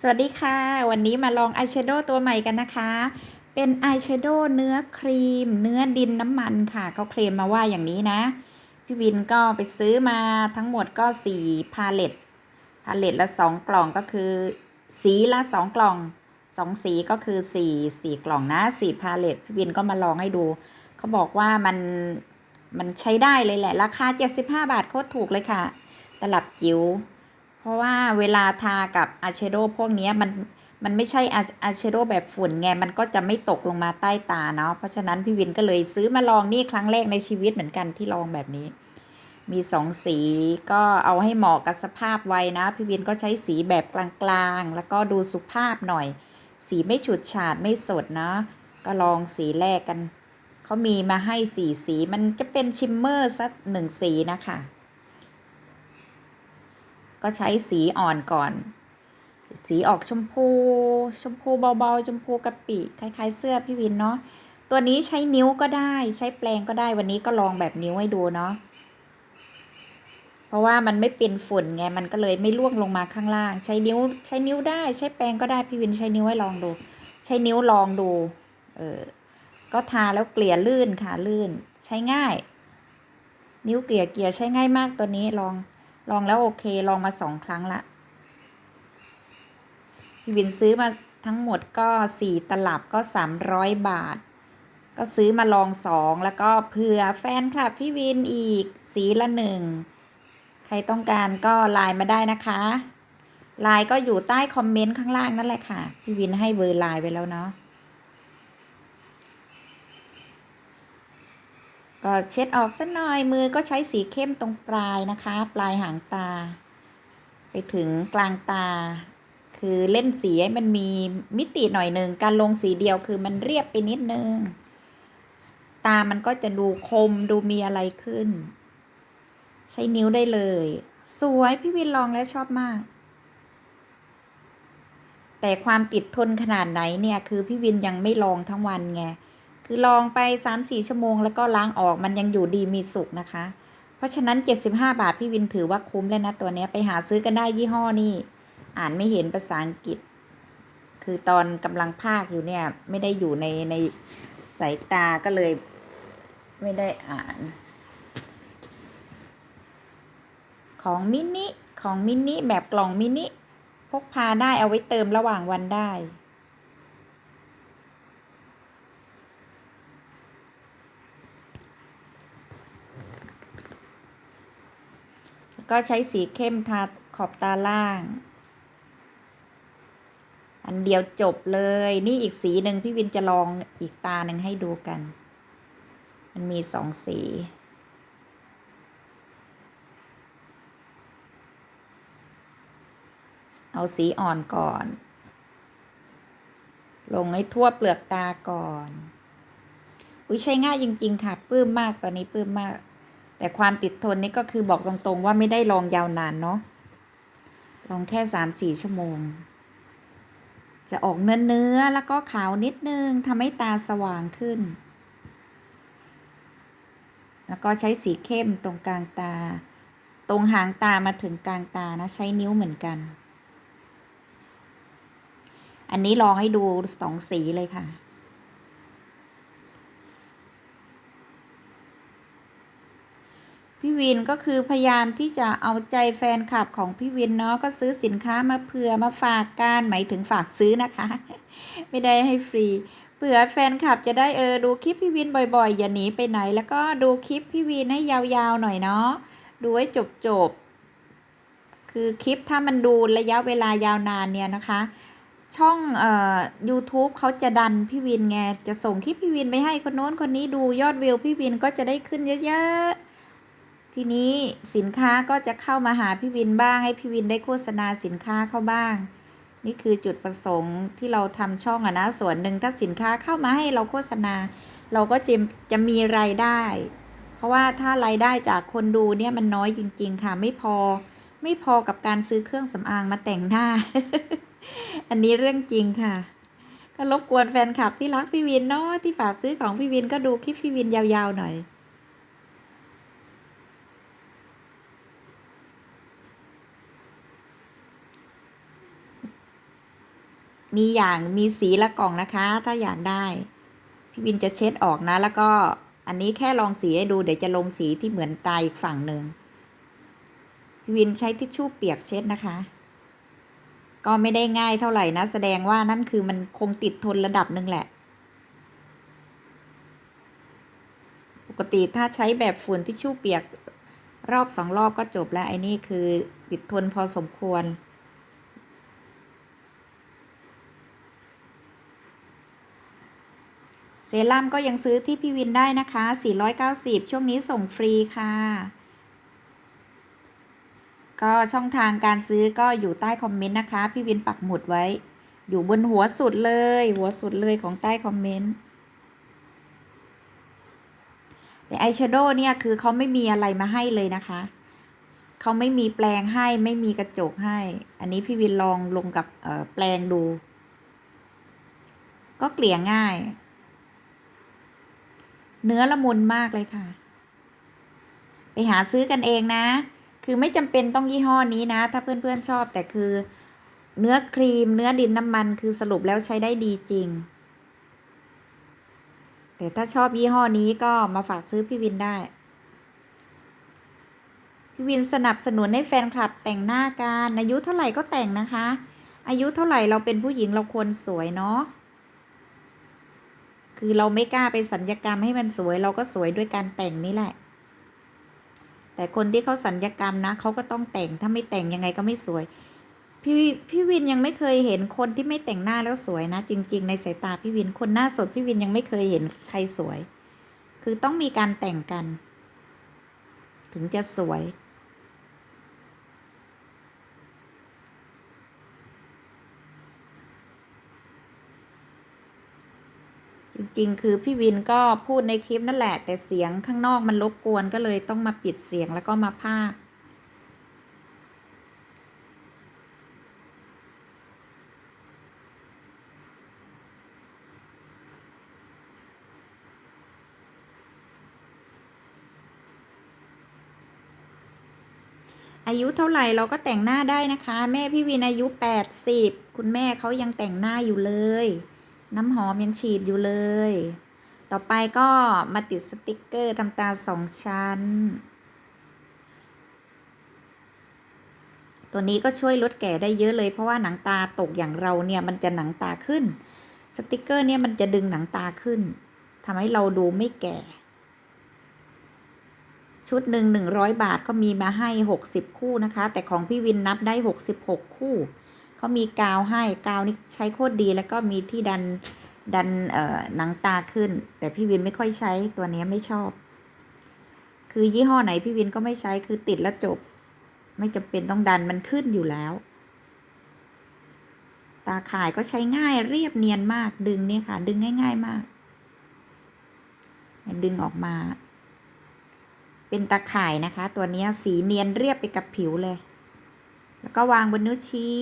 สวัสดีค่ะ วันนี้มาลองอายแชโดว์ตัวใหม่กันนะคะ เป็นอายแชโดว์เนื้อครีม เนื้อดินน้ำมันค่ะ เขาเคลมมาว่าอย่างนี้นะ พี่วินก็ไปซื้อมาทั้งหมดก็สี่พาเลตพาเลตละสองกล่องก็คือ สีละสองกล่องสองสีก็คือสี่สี่กล่องนะสี่พาเลตพี่วินก็มาลองให้ดู เขาบอกว่ามันมันใช้ได้เลยแหละ ราคา 75 บาทโคตรถูกเลยค่ะ ตลับจิ๋ว ราะว่าเวลาทากับอายแชโดว์พวกนี้มันมันไม่ใช่อายแชโดว์แบบฝุ่นไงมันก็จะไม่ตกลงมาใต้ตาเนาะเพราะฉะนั้นพี่วินก็เลยซื้อมาลองนี่ครั้งแรกในชีวิตเหมือนกันที่ลองแบบนี้ มีสองสีก็เอาให้เหมาะกับสภาพไวัยนะพี่วินก็ใช้สีแบบกลางๆ แล้วก็ดูสุภาพหน่อย สีไม่ฉูดฉาดไม่สดนะก็ลองสีแรกกันเขามีมาให้สีสีมันจะเป็นชิมเมอร์สักหนึ่งสีนะคะ ก็ใช้สีอ่อนก่อน สีออกชมพู ชมพูเบาๆ ชมพูกะปิ คล้าย ๆ เสื้อพี่วินเนาะ ตัวนี้ใช้นิ้วก็ได้ ใช้แปรงก็ได้ วันนี้ก็ลองแบบนิ้วให้ดูเนาะ เพราะว่ามันไม่เป็นฝุ่นไง มันก็เลยไม่ล่วงลงมาข้างล่าง ใช้นิ้ว ใช้นิ้วได้ ใช้แปรงก็ได้ พี่วินใช้นิ้วให้ลองดู ใช้นิ้วลองดู เออ ก็ทาแล้วเกลี่ยลื่นค่ะลื่น ใช้ง่าย นิ้วเกลี่ยเกลี่ยใช้ง่ายมากตัวนี้ลอง ลองแล้วโอเค ลองมาสองครั้งละพี่วินซื้อมาทั้งหมดก็สี่ตลับก็สามร้อยบาท ก็ซื้อมาลองสองแล้วก็เผื่อแฟนคลับพี่วินอีกสีละหนึ่งใครต้องการก็ไลน์มาได้นะคะไลน์ก็อยู่ใต้คอมเมนต์ข้างล่างนั่นแหละค่ะ พี่วินให้เบอร์ไลน์ไว้แล้วเนาะ ก็เช็ดออกสักหน่อยมือก็ใช้สีเข้มตรงปลายนะคะ ปลายหางตา ไปถึงกลางตา คือเล่นสีให้มันมีมิติหน่อยหนึ่งการลงสีเดียวคือมันเรียบไปนิดนึง ตามันก็จะดูคมดูมีอะไรขึ้น ใช้นิ้วได้เลย สวยพี่วินลองแล้วชอบมากแต่ความติดทนขนาดไหนเนี่ย คือพี่วินยังไม่ลองทั้งวันไง คือลองไป 3-4 ชั่วโมง แล้วก็ล้างออกมันยังอยู่ดีมีสุขนะคะ เพราะฉะนั้น 75 บาทพี่วินถือว่าคุ้มแล้วนะตัวนี้ไปหาซื้อกันได้ยี่ห้อนี่ อ่านไม่เห็นภาษาอังกฤษ คือตอนกำลังภาคอยู่เนี่ย ไม่ได้อยู่ในในสายตาก็เลย ไม่ได้อ่าน ของมินิของมินิแบบกล่องมินิพกพาได้เอาไว้เติมระหว่างวันได้ ก็ใช้สีเข้มทาขอบตาล่าง อันเดียวจบเลย นี่อีกสีหนึ่งพี่วินจะลองอีกตาหนึ่งให้ดูกัน มันมีสองสีเอาสีอ่อนก่อน ลงให้ทั่วเปลือกตาก่อน อุ้ยใช้ง่ายจริง ๆ ค่ะ ปื้มมากตอนนี้ปื้มมาก แต่ความติดทนนี่ก็คือบอกตรงๆว่าไม่ได้ลองยาวนานเนาะลองแค่สามสี่ชั่วโมง จะออกเนื้อเนื้อแล้วก็ขาวนิดนึงทำให้ตาสว่างขึ้น แล้วก็ใช้สีเข้มตรงกลางตา ตรงหางตามาถึงกลางตานะ ใช้นิ้วเหมือนกัน อันนี้ลองให้ดูสองสีเลยค่ะ พี่วินก็คือพยายามที่จะเอาใจแฟนคลับของพี่วินเนาะก็ซื้อสินค้ามาเผื่อมาฝากกันหมายถึงฝากซื้อนะคะ ไม่ได้ให้ฟรีเผื่อแฟนคลับจะได้เออดูคลิปพี่วินบ่อยๆ อย่าหนีไปไหน แล้วก็ดูคลิปพี่วินให้ยาวๆหน่อยเนาะดูให้จบๆคือคลิปถ้ามันดูระยะเวลายาวนานเนี่ยนะคะ ช่องเอ่อ YouTube เขาจะดันพี่วินไงจะส่งคลิปพี่วินไปให้คนโน้นคนนี้ดูยอดวิวพี่วินก็จะได้ขึ้นเยอะๆ ทีนี้สินค้าก็จะเข้ามาหาพี่วินบ้างให้พี่วินได้โฆษณาสินค้าเข้าบ้าง นี่คือจุดประสงค์ที่เราทำช่องอะนะส่วนหนึ่งถ้าสินค้าเข้ามาให้เราโฆษณา เราก็จะจะมีรายได้ เพราะว่าถ้ารายได้จากคนดูเนี่ยมันน้อยจริง ๆ ค่ะไม่พอ ไม่พอกับการซื้อเครื่องสำอางมาแต่งหน้า อันนี้เรื่องจริงค่ะก็รบกวนแฟนคลับที่รักพี่วินเนาะที่ฝากซื้อของพี่วินก็ดูคลิปพี่วินยาวๆหน่อย มีอย่างมีสีละกล่องนะคะ ถ้าอยากได้ พี่วินจะเช็ดออกนะ แล้วก็อันนี้แค่ลองสีให้ดูเดี๋ยวจะลงสีที่เหมือนตาอีกฝั่งหนึ่งพี่วินใช้ทิชชู่เปียกเช็ดนะคะ ก็ไม่ได้ง่ายเท่าไหร่นะ แสดงว่านั่นคือมันคงติดทนระดับหนึ่งแหละ ปกติถ้าใช้แบบฝุ่นทิชชู่เปียกรอบสองรอบก็จบแล้วไอ้นี่คือติดทนพอสมควร เซ รั่มก็ยังซื้อที่พี่วินได้นะคะ 490 ช่วงนี้ส่งฟรีค่ะ ก็ช่องทางการซื้อก็อยู่ใต้คอมเมนต์นะคะ พี่วินปักหมุดไว้ อยู่บนหัวสุดเลย หัวสุดเลยของใต้คอมเมนต์แต่อายแชโดว์เนี่ยคือเขาไม่มีอะไรมาให้เลยนะคะ เขาไม่มีแปลงให้ไม่มีกระจกให้ อันนี้พี่วินลองลงกับแปลงดู ก็เกลี่ยง่าย เนื้อละมุนมากเลยค่ะ ไปหาซื้อกันเองนะ คือไม่จำเป็นต้องยี่ห้อนี้นะ ถ้าเพื่อนๆชอบแต่คือ เนื้อครีม เนื้อดินน้ำมันคือสรุปแล้วใช้ได้ดีจริง แต่ถ้าชอบยี่ห้อนี้ก็มาฝากซื้อพี่วินได้ พี่วินสนับสนุนให้แฟนคลับแต่งหน้ากันอายุเท่าไหร่ก็แต่งนะคะ อายุเท่าไหร่เราเป็นผู้หญิงเราควรสวยเนาะ คือเราไม่กล้าไปสัญญกรรมให้มันสวย เราก็สวยด้วยการแต่งนี่แหละ แต่คนที่เขาสัญญกรรมนะเขาก็ต้องแต่งถ้าไม่แต่งยังไงก็ไม่สวย พี่พี่วินยังไม่เคยเห็นคนที่ไม่แต่งหน้าแล้วสวยนะ จริง ๆ ในสายตาพี่วินคนหน้าสดพี่วินยังไม่เคยเห็นใครสวย คือต้องมีการแต่งกัน ถึงจะสวย จริงๆ คือพี่วินก็พูดในคลิปนั่นแหละ แต่เสียงข้างนอกมันรบกวนก็เลยต้องมาปิดเสียงแล้วก็มาพากอายุเท่าไหร่เราก็แต่งหน้าได้นะคะ แม่พี่วินอายุ 80 คุณแม่เขายังแต่งหน้าอยู่เลย น้ำหอมยังฉีดอยู่เลย ต่อไปก็มาติดสติกเกอร์ทำตาสองชั้น ตัวนี้ก็ช่วยลดแก่ได้เยอะเลย เพราะว่าหนังตาตกอย่างเราเนี่ยมันจะหนังตาขึ้น สติกเกอร์เนี่ยมันจะดึงหนังตาขึ้นทำให้เราดูไม่แก่ ชุดหนึ่งหนึ่งร้อยบาทก็มีมาให้หกสิบคู่นะคะ แต่ของพี่วินนับได้หกสิบหกคู่ เขามีกาวให้กาวนี่ใช้โคตรดี แล้วก็มีที่ดันดันเอ่อหนังตาขึ้น แต่พี่วินไม่ค่อยใช้ตัวนี้ไม่ชอบ คือยี่ห้อไหนพี่วินก็ไม่ใช้คือติดแล้วจบ ไม่จำเป็นต้องดันมันขึ้นอยู่แล้ว ตาข่ายก็ใช้ง่ายเรียบเนียนมากดึงเนี่ยค่ะ ดึงง่าย ๆมาก ดึงออกมา เป็นตาข่ายนะคะ ตัวนี้สีเนียนเรียบไปกับผิวเลย แล้วก็วางบนนิ้วชี้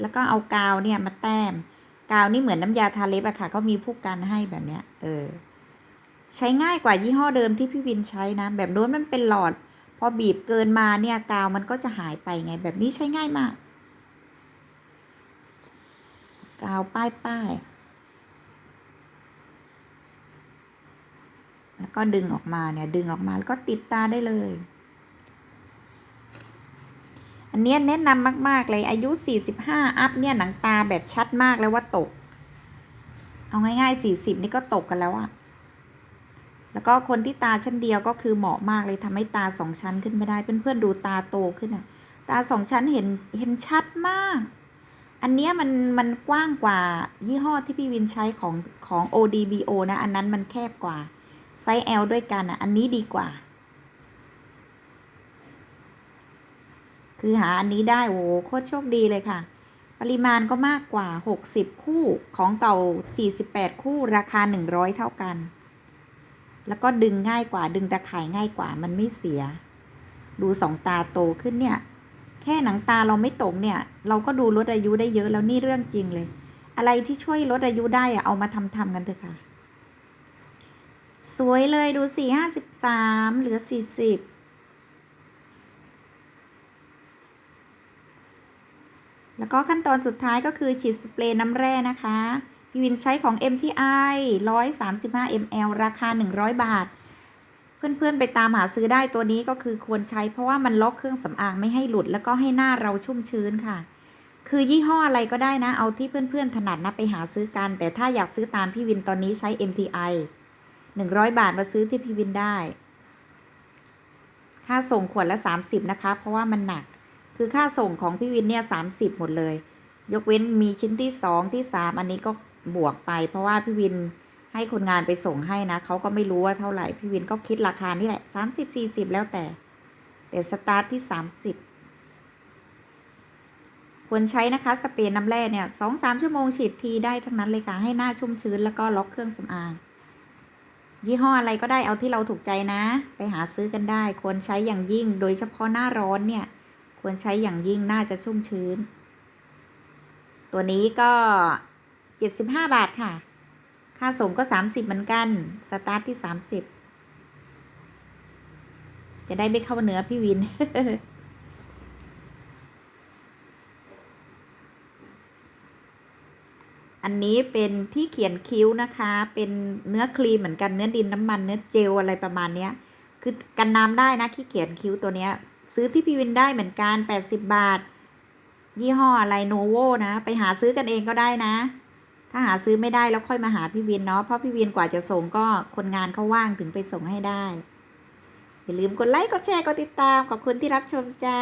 แล้วก็เอากาวเนี่ยมาแต้ม กาวนี่เหมือนน้ำยาทาเล็บอะค่ะ ก็มีผู้กันให้แบบเนี้ย เออ ใช้ง่ายกว่ายี่ห้อเดิมที่พี่วินใช้นะ แบบโน้นมันเป็นหลอด พอบีบเกินมาเนี่ยกาวมันก็จะหายไปไง แบบนี้ใช้ง่ายมาก กาวป้ายป้าย แล้วก็ดึงออกมาเนี่ย ดึงออกมาแล้วก็ติดตาได้เลย เนี้ยแนะนำมาก ๆ เลยอายุ 45 อัพเนี่ยหนังตาแบบชัดมากแล้วว่าตก เอาง่ายๆ 40 นี่ก็ตกกันแล้วอะแล้วก็คนที่ตาชั้นเดียวก็คือเหมาะมากเลยทำให้ตาสองชั้นขึ้นไม่ได้ เพื่อนๆดูตาโตขึ้นอะตาสองชั้นเห็นเห็นชัดมาก อันเนี้ยมันมันกว้างกว่ายี่ห้อที่พี่วินใช้ของของ ODBO นะ อันนั้นมันแคบกว่าไซส์ L ด้วยกันอะอันนี้ดีกว่า คือหาอันนี้ได้โอ้โคตรโชคดีเลยค่ะ ปริมาณก็มากกว่า 60 คู่ของเก่า 48 คู่ราคา 100 เท่ากัน แล้วก็ดึงง่ายกว่าดึงตะข่ายง่ายกว่ามันไม่เสีย ดูสองตาโตขึ้นเนี่ย แค่หนังตาเราไม่ตกเนี่ย เราก็ดูลดอายุได้เยอะแล้วนี่เรื่องจริงเลย อะไรที่ช่วยลดอายุได้อะเอามาทำทำกันเถอะค่ะ สวยเลยดูสี่ห้าสิบสามเหลือสี่สิบ แล้วก็ขั้นตอนสุดท้ายก็คือฉีดสเปรย์น้ำแร่นะคะพี่วินใช้ของ MTI 135 ml ราคา 100 บาท เพื่อนๆไปตามหาซื้อได้ตัวนี้ก็คือควรใช้เพราะว่ามันล็อกเครื่องสำอางไม่ให้หลุดแล้วก็ให้หน้าเราชุ่มชื้นค่ะ คือยี่ห้ออะไรก็ได้นะ เอาที่เพื่อนๆถนัดนะไปหาซื้อกัน แต่ถ้าอยากซื้อตามพี่วินตอนนี้ใช้ MTI 100 บาทมาซื้อที่พี่วินได้ ค่าส่งขวดละ 30 นะคะ เพราะว่ามันหนัก คือค่าส่งของพี่วินเนี่ย30หมดเลย ยกเว้นมีชิ้นที่2ที่3อันนี้ก็บวกไป เพราะว่าพี่วินให้คนงานไปส่งให้นะเขาก็ไม่รู้ว่าเท่าไหร่พี่วินก็คิดราคานี่แหละ30 40แล้วแต่ แต่สตาร์ทที่30ควรใช้นะคะสเปรย์น้ำแร่เนี่ย2-3ชั่วโมงฉีดทีได้ทั้งนั้นเลยค่ะให้หน้าชุ่มชื้นแล้วก็ล็อกเครื่องสำอาง ยี่ห้ออะไรก็ได้เอาที่เราถูกใจนะ ไปหาซื้อกันได้ ควรใช้อย่างยิ่ง โดยเฉพาะหน้าร้อนเนี่ย ควรใช้อย่างยิ่งน่าจะชุ่มชื้น ตัวนี้ก็ 75 บาทค่ะ ค่าส่งก็ 30 เหมือนกัน สตาร์ทที่ 30 จะได้ไม่เข้าเนื้อพี่วิน อันนี้เป็นที่เขียนคิ้วนะคะ เป็นเนื้อครีมเหมือนกัน เนื้อดินน้ำมัน เนื้อเจลอะไรประมาณเนี้ย คือกันน้ำได้นะที่เขียนคิ้วตัวเนี้ย ซื้อที่พี่วินได้เหมือนกัน 80 บาท ยี่ห้ออะไรโนโวนะ ไปหาซื้อกันเองก็ได้นะ ถ้าหาซื้อไม่ได้แล้วค่อยมาหาพี่วินเนาะเพราะพี่วินกว่าจะส่งก็คนงานเขาว่างถึงไปส่งให้ได้ อย่าลืมกดไลค์กดแชร์กดติดตามขอบคุณที่รับชมจ้า